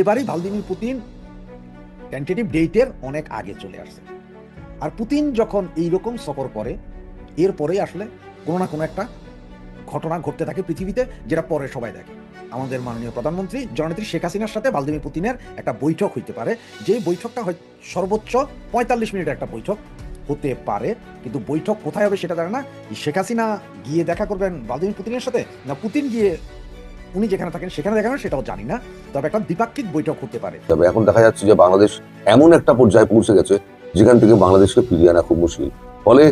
এবারে Vladimir Putin tentative ডেটের অনেক আগে চলে আসছে। আর পুতিন যখন এইরকম সফর করে, এরপরেই আসলে কোনো না কোনো একটা ঘটনা ঘটতে থাকে পৃথিবীতে, যেটা পরে সবাই দেখে। আমাদের মাননীয় প্রধানমন্ত্রী জননেত্রী শেখ হাসিনার সাথে ভ্লাদিমির পুতিনের একটা বৈঠক হইতে পারে। যে বৈঠকটা হয় সর্বোচ্চ পঁয়তাল্লিশ মিনিটের একটা বৈঠক হতে পারে, কিন্তু বৈঠক কোথায় হবে সেটা জানে না। শেখ হাসিনা গিয়ে দেখা করবেন ভ্লাদিমির পুতিনের সাথে, না পুতিন গিয়ে উনি যেখানে থাকেন, সেখানে দেখাবেন সেটাও জানি না। তবে একটা দ্বিপাক্ষিক বৈঠক হতে পারে। তবে এখন দেখা যাচ্ছে যে বাংলাদেশ এমন একটা পর্যায়ে পৌঁছে গেছে, যেখান থেকে বাংলাদেশকে ফিরিয়ে আনা খুব মুশকিল। ফলে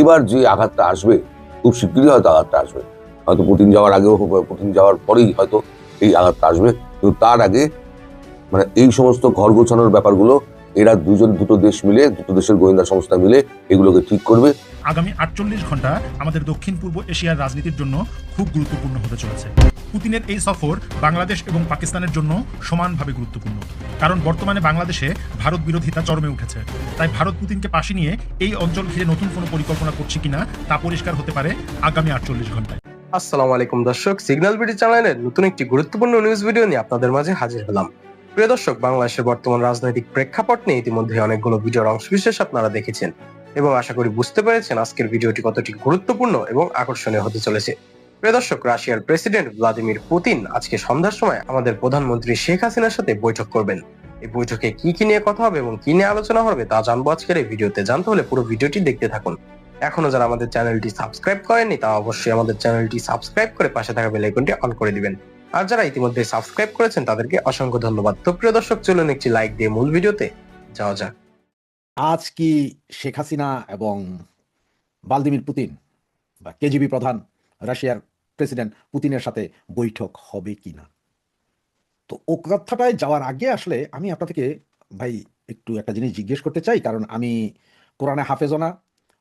এবার যে আঘাতটা আসবে, খুব শীঘ্রই হয়তো আঘাতটা আসবে। হয়তো পুতিন যাওয়ার আগেও পুতিন যাওয়ার পরেই হয়তো এই আঘাতটা আসবে। কিন্তু তার আগে মানে এই সমস্ত ঘর গোছানোর ব্যাপারগুলো, এরা দুজন, দুটো দেশ মিলে, দুটো দেশের গোয়েন্দা সংস্থা মিলে এগুলোকে ঠিক করবে। আগামী আটচল্লিশ ঘণ্টা আমাদের দক্ষিণ পূর্ব এশিয়ার রাজনীতির জন্য খুব গুরুত্বপূর্ণ হতে চলেছে। পুতিনের এই সফর বাংলাদেশ এবং পাকিস্তানের জন্য সমানভাবে গুরুত্বপূর্ণ। কারণ বর্তমানে বাংলাদেশে ভারত বিরোধিতা চরমে উঠেছে। তাই ভারত পুতিনকে পাশে নিয়ে এই অঞ্চল ঘিরে নতুন কোনো পরিকল্পনা করছে কিনা তা পরিষ্কার হতে পারে আগামী আটচল্লিশ ঘন্টায়। আসসালামু আলাইকুম দর্শক, সিগন্যাল বিডি চ্যানেলের নতুন একটি গুরুত্বপূর্ণ নিউজ ভিডিও নিয়ে আপনাদের মাঝে হাজির হলাম। প্রিয় দর্শক, বাংলাদেশের বর্তমান রাজনৈতিক প্রেক্ষাপট নিয়ে ইতিমধ্যে অনেকগুলো ভিডিওর অংশবিশেষ আপনারা দেখেছেন। এবং আশা করি বুঝতে পেরেছেন আজকের ভিডিওটি কতটি গুরুত্বপূর্ণ এবং আকর্ষণীয় হতে চলেছে। প্রিয় দর্শক, রাশিয়ার প্রেসিডেন্ট ভ্লাদিমির পুতিন আজকে সন্ধ্যার সময় আমাদের প্রধানমন্ত্রী শেখ হাসিনার সাথে বৈঠক করবেন। এই বৈঠকে কি কি নিয়ে কথা হবে এবং কি নিয়ে আলোচনা হবে তা জানব আজকের এই ভিডিওতে। জানতে হলে পুরো ভিডিওটি দেখতে থাকুন। এখনও যারা আমাদের চ্যানেলটি সাবস্ক্রাইব করেননি, তা অবশ্যই আমাদের চ্যানেলটি সাবস্ক্রাইব করে পাশে থাকা বেল আইকনটি অন করে দিবেন। আর যারা ইতিমধ্যে সাবস্ক্রাইব করেছেন, তাদেরকে অসংখ্য ধন্যবাদ। তো প্রিয় দর্শক, চলুন একটি লাইক দিয়ে মূল ভিডিওতে যাওয়া যাক। আজ কি শেখ হাসিনা এবং ভ্লাদিমির পুতিন বা কেজিবি প্রধান রাশিয়ার প্রেসিডেন্ট পুতিনের সাথে বৈঠক হবে কি না তো ও কথাটায় যাওয়ার আগে আসলে আমি আপনার থেকে ভাই একটু একটা জিনিস জিজ্ঞেস করতে চাই, কারণ আমি কোরআনে হাফেজও না,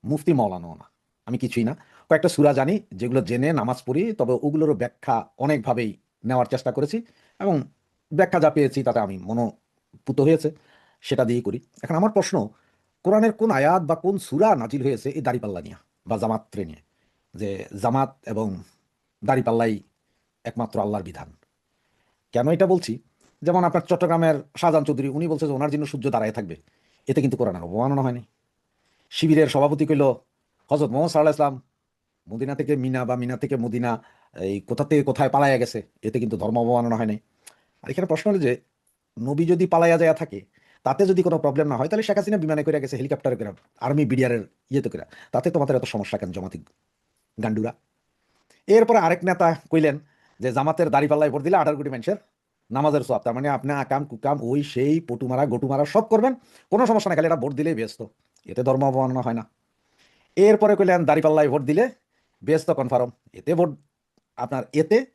মুফতি মৌলানো না, আমি কিছুই না। কয়েকটা সুরা জানি, যেগুলো জেনে নামাজ পড়ি, তবে ওগুলোরও ব্যাখ্যা অনেকভাবেই নেওয়ার চেষ্টা করেছি এবং ব্যাখ্যা যা পেয়েছি তাতে আমি মনোপুত হয়েছে। সেটা দিয়ে করি। এখন আমার প্রশ্ন, কোরআনের কোন আয়াত বা কোন সুরা নাজিল হয়েছে এই দাড়িপাল্লা নিয়ে বা জামাত্রে নিয়ে? যে জামাত এবং দাড়িপাল্লাই একমাত্র আল্লাহর বিধান। কেন এটা বলছি? যেমন আপনার চট্টগ্রামের শাহজাহান চৌধুরী, উনি বলছে যে ওনার জন্য সূর্য দাঁড়ায় থাকবে। এতে কিন্তু কোরআন অবমাননা হয়নি। শিবিরের সভাপতি কইল হজরত মোহাম্মদ সাল্লাহ ইসলাম মদিনা থেকে মিনা বা মিনা থেকে মদিনা, এই কোথা থেকে কোথায় পালাইয়া গেছে? এতে কিন্তু ধর্ম অবমাননা হয়নি আর এখানে প্রশ্ন হলো যে, নবী যদি পালাইয়া যায় থাকে তাতে যদি কোনো প্রবলেম না হয়, তাহলে শেখ হাসিনা বিমানে করে গেছে হেলিকপ্টারে করে আর্মি বিডিআরের ইয়েতে করে। তাতে তোমাদের এত সমস্যা কেন, জমাতি গান্ডুরা? এরপরে আরেক নেতা কইলেন যে, জামাতের দাড়ি পাল্লায় ভোট দিলে আঠারো কোটি মানুষের নামাজের সব তার মানে আপনি আকাম কুকাম, ওই সেই পটু মারা গটু মারা সব করবেন। কোনো সমস্যা না খালি এটা ভোট দিলেই ব্যস্ত। এতে ধর্ম অবমাননা হয় না। এরপরে কইলেন, দাড়ি পাল্লায় ভোট দিলে ব্যস্ত কনফার্ম এতে ভোট, আপনার এতে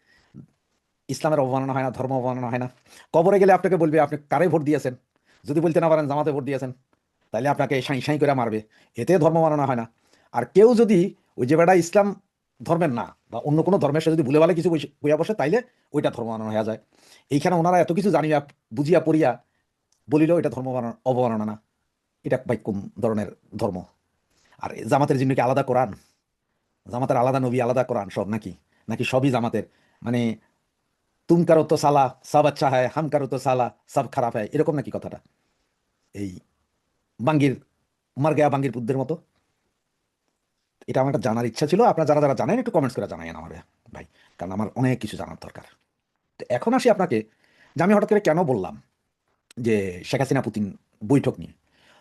ইসলামের অবমাননা হয় না, ধর্ম অবমাননা হয় না। কবরে গেলে আপনাকে বলবে, আপনি কারে ভোট দিয়েছেন? যদি বলতে না পারেন জামাতে ভোট দিয়েছেন, তাহলে আপনাকে সাঁই সাঁই করে মারবে। এতে ধর্ম মানানো হয় না। আর কেউ যদি ওই যে বেটা ইসলাম ধর্মের না, বা অন্য কোনো ধর্মের সাথে যদি ভুলে ভালে কিছু বইয়া বসে, তাইলে ওইটা ধর্ম মানানো হয়ে যায়। এইখানে ওনারা এত কিছু জানিয়া, বুঝিয়া, পড়িয়া বলিল এটা ধর্ম মানানো- অবমাননা না। এটা ভাই কোন ধরনের ধর্ম? আর জামাতের জিম্মিকে আলাদা কোরআন? জামাতের আলাদা নবী, আলাদা কোরআন সব নাকি? নাকি সবই জামাতের? মানে তুম কারও তো সালা সব আচ্ছা হয় হাম কারও তো সালা সব খারাপ হয় এরকম নাকি কথাটা? এই বাঙ্গির, মার গেয়া বাঙ্গির বুদ্ধের মতো। এটা আমার একটা জানার ইচ্ছা ছিল। আপনারা যারা যারা জানেন, একটু কমেন্টস করে জানাইন আমার, ভাই। কারণ আমার অনেক কিছু জানার দরকার। তো এখন আসি আপনাকে, যে আমি হঠাৎ করে কেন বললাম যে শেখ হাসিনা পুতিন বৈঠক নিয়ে?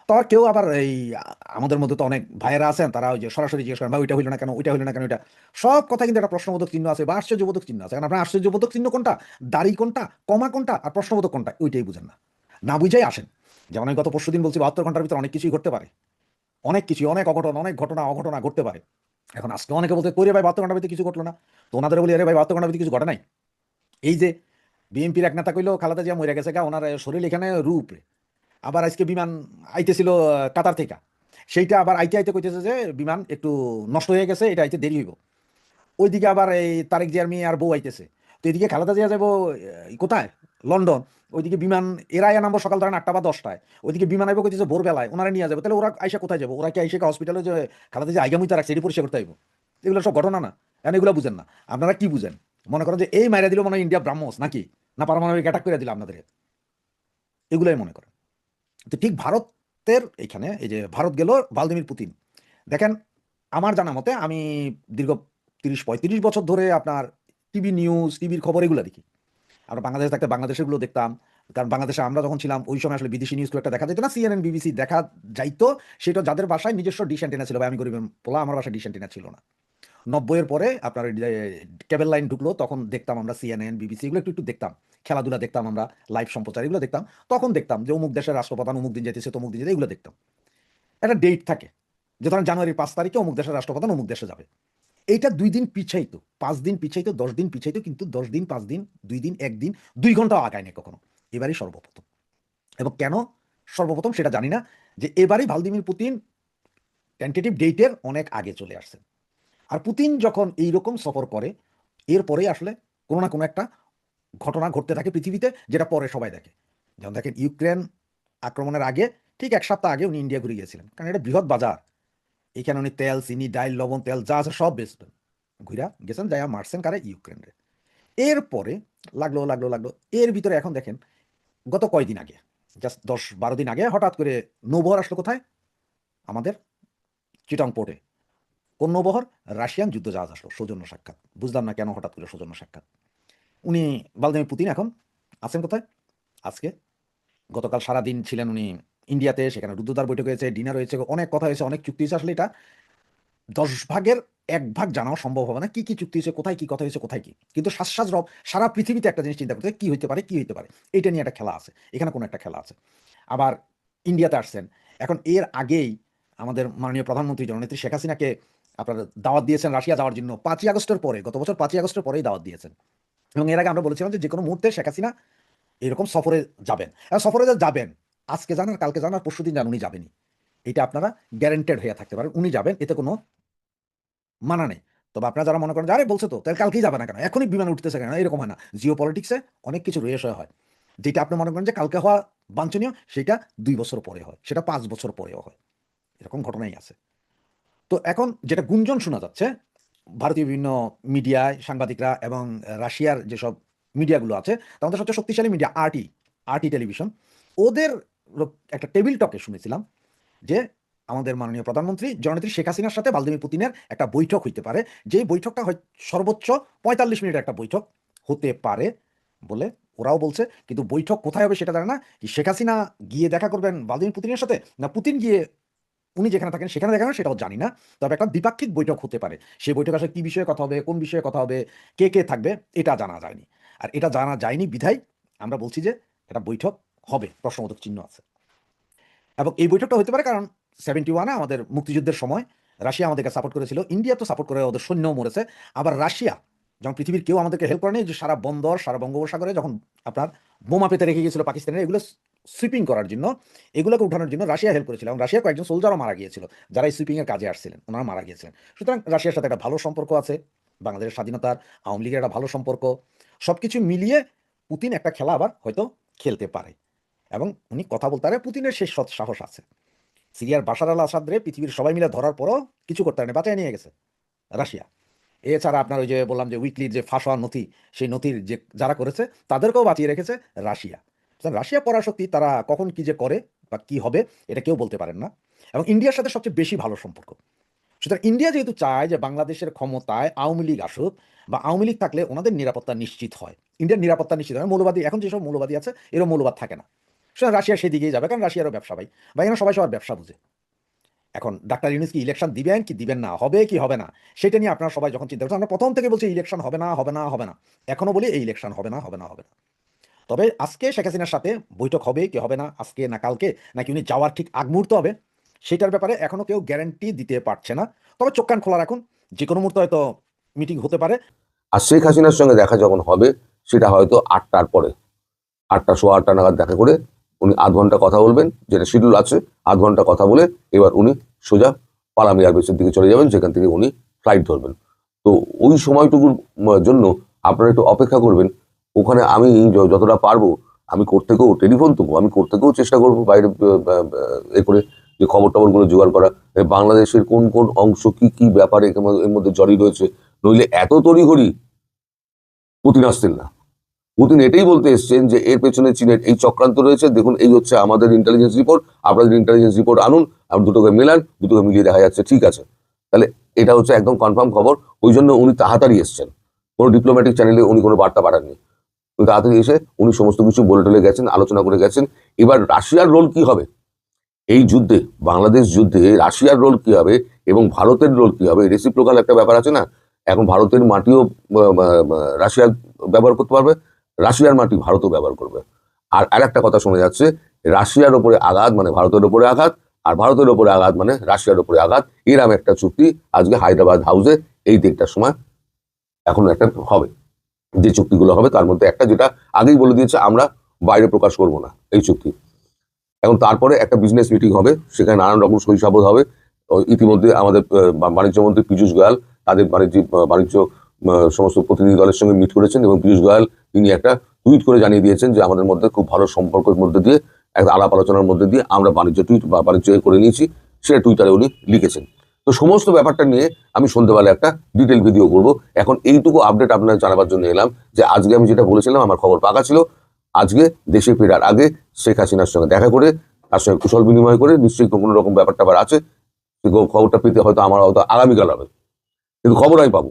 তো কেউ আবার এই, আমাদের মধ্যে তো অনেক ভাইয়েরা আছেন, তারা ওই যে সরাসরি জিজ্ঞেস করেন বা ওইটা হইল না কেন? ওইটা হইল না কেন? ওইটা সব কথা কিন্তু একটা প্রশ্নবোধক চিহ্ন আছে বা আশ্চর্যবোধক চিহ্ন আছে। কারণ আপনার আশ্চর্যবোধক চিহ্ন কোনটা? দাড়ি কোনটা? কমা কোনটা? আর প্রশ্নবোধক কোনটা? ওইটাই বুঝেন না। না বুঝাই আসেন। যেমন আমি গত পরশু দিন বলছি, বাহাত্তর ঘণ্টার ভিতরে অনেক কিছুই ঘটতে পারে। অনেক কিছু অনেক অঘটন, অনেক ঘটনা, অঘটনা ঘটতে পারে। এখন আজকে অনেকে বলতে কই রে ভাই, বাহাত্তর ঘণ্টার ভিতরে কিছু ঘটলো না? তো ওনাদের বলি, আরে ভাই, বাহাত্তর ঘণ্টার ভিতরে কিছু ঘটে নাই? এই যে, বিএনপির এক নেতা কইলো, খালাদা জিয়া মরে গেছে গা, ওনার শরীর এখানে রূপ। আবার আজকে বিমান আইতেছিল কাতার থেকে। সেইটা আবার আইতে আইতে কইতেছে যে, বিমান একটু নষ্ট হয়ে গেছে, এটা আইতে দেরি হইব। ওইদিকে আবার এই তারেক জিয়ার মেয়ে আর বউ আইতেছে। তো এদিকে খালেদা জিয়া যাব কোথায়? লন্ডন। ওইদিকে বিমান এরা আয়া নামবো সকাল ধরেন আটটা বা দশটায়। ওইদিকে বিমান আইব কইতেছে ভোরবেলায়, ওনারা নিয়ে যাবে। তাহলে ওরা আইসা কোথায় যাব? ওরা কি আইসা হসপিটালে যে খালেদা জিয়া আইগামুই তারা সেটি পরিষ্কার করতে আইবো? এগুলো সব ঘটনা না। এখন এগুলো বুঝেন না? আপনারা কি বুঝেন? মনে করেন যে এই মাইরা দিল মনে হয় ইন্ডিয়া ব্রাহ্মস নাকি? না পারমাণবিক অ্যাটাক করে দিল আপনাদের এগুলাই মনে করেন। তো ঠিক ভারতের এখানে এই যে ভারত গেল ভ্লাদিমির পুতিন। দেখেন, আমার জানা মতে আমি দীর্ঘ তিরিশ, পঁয়ত্রিশ বছর ধরে আপনার টিভি নিউজ, টিভির খবর এগুলো দেখি। আমরা বাংলাদেশে থাকতে বাংলাদেশেরগুলো দেখতাম। কারণ বাংলাদেশে আমরা যখন ছিলাম, ওই সময় আসলে বিদেশি নিউজ একটা দেখা যেত না। সিএনএন বিবিসি দেখা যাইতো। সেটা যাদের বাসায় নিজস্ব ডিশ অ্যান্টেনা ছিল বা আমি গরিবের পোলা, আমার বাসায় ডিশ অ্যান্টেনা ছিল না। নব্বইয়ের পরে আপনার কেবল লাইন ঢুকলো, তখন দেখতাম আমরা সিএনএন বিবিসি এগুলো একটু একটু দেখতাম। খেলাধুলা দেখতাম আমরা লাইভ সম্প্রচার এগুলো দেখতাম। তখন দেখতাম যে অমুক দেশের রাষ্ট্রপ্রধান অমুক দিন যেতেছে, তমুক দিন যেতে এগুলো দেখতাম। একটা ডেট থাকে যে ধরেন জানুয়ারির পাঁচ তারিখে অমুক দেশের রাষ্ট্রপ্রধান অমুক দেশে যাবে। এইটা দুই দিন পিছাইতো, পাঁচ দিন পিছাইতো, দশ দিন পিছাইতো, কিন্তু দশ দিন, পাঁচ দিন, দুই দিন একদিন দুই ঘন্টাও আগায় নেই কখনো। এবারই সর্বপ্রথম। এবং কেন সর্বপ্রথম সেটা জানি না যে এবারই ভালদিমির পুতিন টেন্টেটিভ ডেটের অনেক আগে চলে আসছেন আর পুতিন যখন এই রকম সফর করে এরপরেই আসলে কোনো না কোনো একটা ঘটনা ঘটতে থাকে পৃথিবীতে, যেটা পরে সবাই দেখে। যেমন দেখেন, ইউক্রেন আক্রমণের আগে, ঠিক এক সপ্তাহ আগে উনি ইন্ডিয়া ঘুরে গিয়েছিলেন। কারণ এটা বৃহৎ বাজার। এখানে উনি তেল, চিনি, ডাইল, লবণ, তেল, যা আছে সব বেচবেন ঘুরা গেছেন, যাইয়া মারছেন কারে ইউক্রেনরে। এরপরে লাগল লাগল লাগল। এর ভিতরে এখন দেখেন, গত কয়দিন আগে, জাস্ট দশ বারো দিন আগে, হঠাৎ করে নৌবহর আসলো কোথায়? আমাদের চিটং পোর্টে। কোন নৌবহর রাশিয়ান যুদ্ধ জাহাজ আসলো, সৌজন্য সাক্ষাৎ। বুঝলাম না কেন হঠাৎ করে সৌজন্য সাক্ষাৎ? উনি ভালদিমির পুতিন এখন, আছেন কোথায়? আজকে। গতকাল সারা দিন ছিলেন উনি ইন্ডিয়াতে, সেখানে রুদ্রদার বৈঠক হয়েছে, ডিনার হয়েছে, অনেক কথা হয়েছে, অনেক চুক্তি হয়েছে আসলে এটা। দশ ভাগের এক ভাগ জানাও সম্ভব হবে না, কি কি চুক্তি হয়েছে, কোথায় কি কথা হয়েছে, কোথায় কি? কিন্তু শ্বাস রব, সারা পৃথিবীতে একটা জিনিস চিন্তা করতে কি হইতে পারে, কি হইতে পারে? এটা নিয়ে একটা খেলা আছে, এখানে কোনো একটা খেলা আছে। আবার ইন্ডিয়াতে আসছেন। এখন এর আগেই আমাদের মাননীয় প্রধানমন্ত্রী জননেত্রী শেখ হাসিনাকে আপনার দাওয়াত দিয়েছেন রাশিয়া যাওয়ার জন্য। পাঁচই আগস্টের পরে, গত বছর পাঁচই আগস্টের পরেই দাওয়াত দিয়েছেন। এবং এর আগে আমরা বলেছিলাম যে যে কোনো মুহূর্তে শেখ হাসিনা এরকম সফরে যাবেন। আর সফরে যাবেন, আজকে যান আর কালকে যান আর পরশু দিন যান, উনি যাবেনই। এটা আপনারা গ্যারেন্টেড হয়ে থাকতে পারেন, উনি যাবেন, এতে কোনো মানা নেই। তবে আপনারা যারা মনে করেন আরে, বলছে তো, তাহলে কালকেই যাবে না কেন? এখনই বিমান উঠতেছে কেন? এরকম হয় না। জিও পলিটিক্সে অনেক কিছু রয়েছে হয়। যেটা আপনি মনে করেন যে কালকে হওয়া বাঞ্ছনীয়, সেটা দুই বছর পরে হয়, সেটা পাঁচ বছর পরেও হয়। এরকম ঘটনাই আছে। তো এখন যেটা গুঞ্জন শোনা যাচ্ছে, ভারতীয় বিভিন্ন মিডিয়ায় সাংবাদিকরা এবং রাশিয়ার যেসব মিডিয়াগুলো আছে, তাদের সবচেয়ে শক্তিশালী মিডিয়া আরটি আরটি টেলিভিশন। ওদের একটা টেবিল টকে শুনেছিলাম যে আমাদের মাননীয় প্রধানমন্ত্রী জননেত্রী শেখ হাসিনার সাথে ভ্লাদিমির পুতিনের একটা বৈঠক হইতে পারে। যে বৈঠকটা হয় সর্বোচ্চ পঁয়তাল্লিশ মিনিটের একটা বৈঠক হতে পারে বলে ওরাও বলছে। কিন্তু বৈঠক কোথায় হবে সেটা জানে না। শেখ হাসিনা গিয়ে দেখা করবেন ভ্লাদিমির পুতিনের সাথে, না পুতিন গিয়ে উনি যেখানে থাকেন, সেখানে দেখা হবে সেটাও জানি না। তবে একটা দ্বিপাক্ষিক বৈঠক হতে পারে। সেই বৈঠক আসলে কি বিষয়ে কথা হবে, কোন বিষয়ে কথা হবে, কে কে থাকবে, এটা জানা যায়নি। আর এটা জানা যায়নি বিধায় আমরা বলছি যে এটা বৈঠক হবে, প্রশ্নবোধক চিহ্ন আছে। এবং এই বৈঠকটা হতে পারে কারণ সেভেন্টি ওয়ানে আমাদের মুক্তিযুদ্ধের সময় রাশিয়া আমাদেরকে সাপোর্ট করেছিল। ইন্ডিয়া তো সাপোর্ট করে ওদের সৈন্যও মরেছে। আবার রাশিয়া যখন পৃথিবীর কেউ আমাদেরকে হেল্প করেনি, যে সারা বন্দর, সারা বঙ্গোপসাগরে যখন আপনার বোমা পেতে রেখে গিয়েছিল পাকিস্তানের, এগুলো সুইপিং করার জন্য, এগুলোকে উঠানোর জন্য রাশিয়া হেল্প করেছিল। এবং রাশিয়া কয়েকজন সোলজারও মারা গিয়েছিল, যারা এই সুইপিংয়ের কাজে আসছিলেন, ওনারা মারা গিয়েছিলেন। সুতরাং রাশিয়ার সাথে একটা ভালো সম্পর্ক আছে, বাংলাদেশের স্বাধীনতার আওয়ামী লীগের একটা ভালো সম্পর্ক সব কিছু মিলিয়ে পুতিন একটা খেলা আবার হয়তো খেলতে পারে। এবং উনি কথা বলতে পারে, পুতিনের সেই সৎ সাহস আছে। সিরিয়ার বাশার আল আসাদরে পৃথিবীর সবাই মিলে ধরার পরও কিছু করতে পারেনি, বাঁচায় নিয়ে গেছে রাশিয়া। এছাড়া আপনার ওই যে বললাম যে উইকলির যে ফাঁস নথি, সেই নথির যে যারা করেছে, তাদেরকেও বাঁচিয়ে রেখেছে রাশিয়া। রাশিয়া পরাশক্তি তারা কখন কি যে করে বা কি হবে, এটা কেউ বলতে পারেন না। এবং ইন্ডিয়ার সাথে সবচেয়ে বেশি ভালো সম্পর্ক। সুতরাং ইন্ডিয়া যেহেতু চায় যে বাংলাদেশের ক্ষমতায় আওয়ামী লীগ আসুক বা আওয়ামী লীগ থাকলে ওনাদের নিরাপত্তা নিশ্চিত হয়। ইন্ডিয়ার নিরাপত্তা নিশ্চিত হয়। মৌলবাদী, এখন যেসব মৌলবাদী আছে, এরও মৌলবাদ থাকে না। সুতরাং রাশিয়া সেদিকেই যাবে, কারণ রাশিয়ারও ব্যবসা ভাই। বা এখানে সবাই সবার ব্যবসা বুঝে। এখন ডাক্তার ইউনুস কি ইলেকশন দিবেন কি দিবেন না? হবে কি হবে না? সেটা নিয়ে আপনারা সবাই যখন চিন্তা করছেন, আমরা প্রথম থেকে বলছি ইলেকশন হবে না হবে না হবে না। এখনও বলি এই ইলেকশন হবে না হবে না হবে না। তবে আজকে শেখ হাসিনার সাথে বৈঠক হবে কি হবে না, আজকে না কালকে, নাকি উনি যাওয়ার ঠিক আগ মুহূর্ত হবে, সেটার ব্যাপারে এখনও কেউ গ্যারান্টি দিতে পারছে না। তবে চোখ কান খোলা রাখুন, যে কোনো মুহূর্তে হয়তো মিটিং হতে পারে। আর শেখ হাসিনার সঙ্গে দেখা যখন হবে, সেটা হয়তো আটটার পরে, আটটা সোয়া আটটা নাগাদ দেখা করে উনি আধ ঘণ্টা কথা বলবেন, যেটা শিডিউল আছে, আধ ঘণ্টা কথা বলে এবার উনি সোজা পালামি এয়ারবেসের দিকে চলে যাবেন সেখান থেকে উনি ফ্লাইট ধরবেন। তো ওই সময়টুকুর জন্য আপনারা একটু অপেক্ষা করবেন। ওখানে আমি যতটা পারব, আমি করতেকেও টেলিফোন তো আমি করতেকেও চেষ্টা করব বাইরে এ করে যে খবর টবরগুলো জোগাড় করা বাংলাদেশের কোন কোন অংশ, কি কি ব্যাপারে এর মধ্যে- জড়িয়ে রয়েছে। নইলে এত তড়িঘড়ি পুতিন আসতেন না। পুতিন এটাই বলতে এসছেন যে এর পেছনে চীনের এই চক্রান্ত রয়েছে। দেখুন, এই হচ্ছে আমাদের ইন্টেলিজেন্স রিপোর্ট আপনাদের ইন্টেলিজেন্স রিপোর্ট আনুন, আর দুটোকে মেলান, দুটোকে মিলিয়ে দেখা যাচ্ছে, ঠিক আছে। তাহলে এটা হচ্ছে একদম কনফার্ম খবর। ওই জন্য উনি তাড়াতাড়ি এসছেন। কোনো ডিপ্লোম্যাটিক চ্যানেলে উনি কোনো বার্তা পাঠাননি। উনি তাড়াতাড়ি এসে উনি সমস্ত কিছু বলে টলে গেছেন, আলোচনা করে গেছেন। এবার রাশিয়ার রোল কি হবে? এই যুদ্ধে, বাংলাদেশ যুদ্ধে রাশিয়ার রোল কি হবে এবং ভারতের রোল কি হবে? রেসিপ্রোকাল একটা ব্যাপার আছে না? এখন ভারতের মাটিও রাশিয়া ব্যবহার করতে পারবে। রাশিয়ার মাটি ভারতও ব্যবহার করবে। আর আরেকটা কথা শোনা যাচ্ছে রাশিয়ার ওপরে আঘাত মানে ভারতের ওপরে আঘাত আর ভারতের ওপরে আঘাত মানে রাশিয়ার ওপরে আঘাত। এরম একটা চুক্তি আজকে হায়দ্রাবাদ হাউসে এই দিকটার সময় এখন একটা হবে। যে চুক্তিগুলো হবে তার মধ্যে একটা যেটা আগেই বলে দিয়েছে আমরা বাইরে প্রকাশ করব না এই চুক্তি। এখন তারপরে একটা বিজনেস মিটিং হবে সেখানে নানান রকম শৈশাবদ হবে। ইতিমধ্যে আমাদের আহ, বা- বাণিজ্য মন্ত্রী পীযূষ গোয়াল তাদের বাণিজ্য আহ, সমস্ত প্রতিনিধি দলের সঙ্গে মিট করেছেন এবং পীযূষ গোয়াল তিনি একটা টুইট করে জানিয়ে দিয়েছেন যে আমাদের মধ্যে খুব ভালো সম্পর্কের মধ্যে দিয়ে, একটা আলাপ আলোচনার মধ্যে দিয়ে আমরা বাণিজ্য টুইট বা বাণিজ্য করে নিয়েছি, সেটা টুইটারে উনি লিখেছেন। তো সমস্ত ব্যাপারটা নিয়ে আমি সন্ধ্যেবেলা একটা ডিটেল ভিডিও করব। এখন এইটুকু আপডেট আপনার জানাবার জন্য এলাম যে আজকে আমি যেটা বলেছিলাম, আমার খবর পাকা ছিল। আজকে দেশে ফেরার আগে শেখ হাসিনার সঙ্গে দেখা করে, তার সঙ্গে কুশল বিনিময় করে নিশ্চয়ই কোনো রকম ব্যাপারটা আবার আছে। খবরটা পেতে হয়তো আমার হয়তো আগামীকাল হবে। কিন্তু খবর আমি পাবো।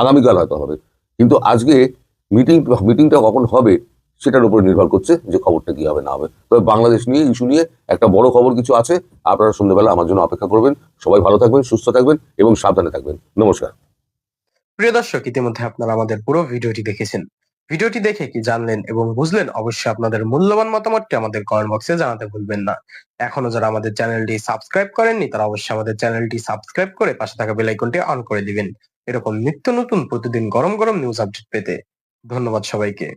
আগামীকাল হয়তো হবে। কিন্তু আজকে মিটিং মিটিংটা কখন হবে সেটার উপর নির্ভর করছে যে খবরটা কি হবে, না হবে। তবে বাংলাদেশ নিয়ে, ইস্যু নিয়ে একটা বড় খবর কিছু আছে, আপনারা সন্ধ্যেবেলা আমার জন্য অপেক্ষা করবেন। সবাই ভালো থাকবেন, সুস্থ থাকবেন এবং সাবধানে থাকবেন। নমস্কার। প্রিয় দর্শক, ইতিমধ্যে আপনারা আমাদের পুরো ভিডিওটি দেখেছেন। ভিডিওটি দেখে কি জানলেন এবং বুঝলেন, অবশ্যই আপনাদের মূল্যবান মতামতটি আমাদের কমেন্ট বক্সে জানাতে ভুলবেন না। এখনও যারা আমাদের চ্যানেলটি সাবস্ক্রাইব করেননি, তারা অবশ্যই আমাদের চ্যানেলটি সাবস্ক্রাইব করে পাশে থাকা বেল আইকনটি অন করে দিবেন। এরকম নিত্য নতুন প্রতিদিন গরম গরম নিউজ আপডেট পেতে ধন্যবাদ সবাইকে।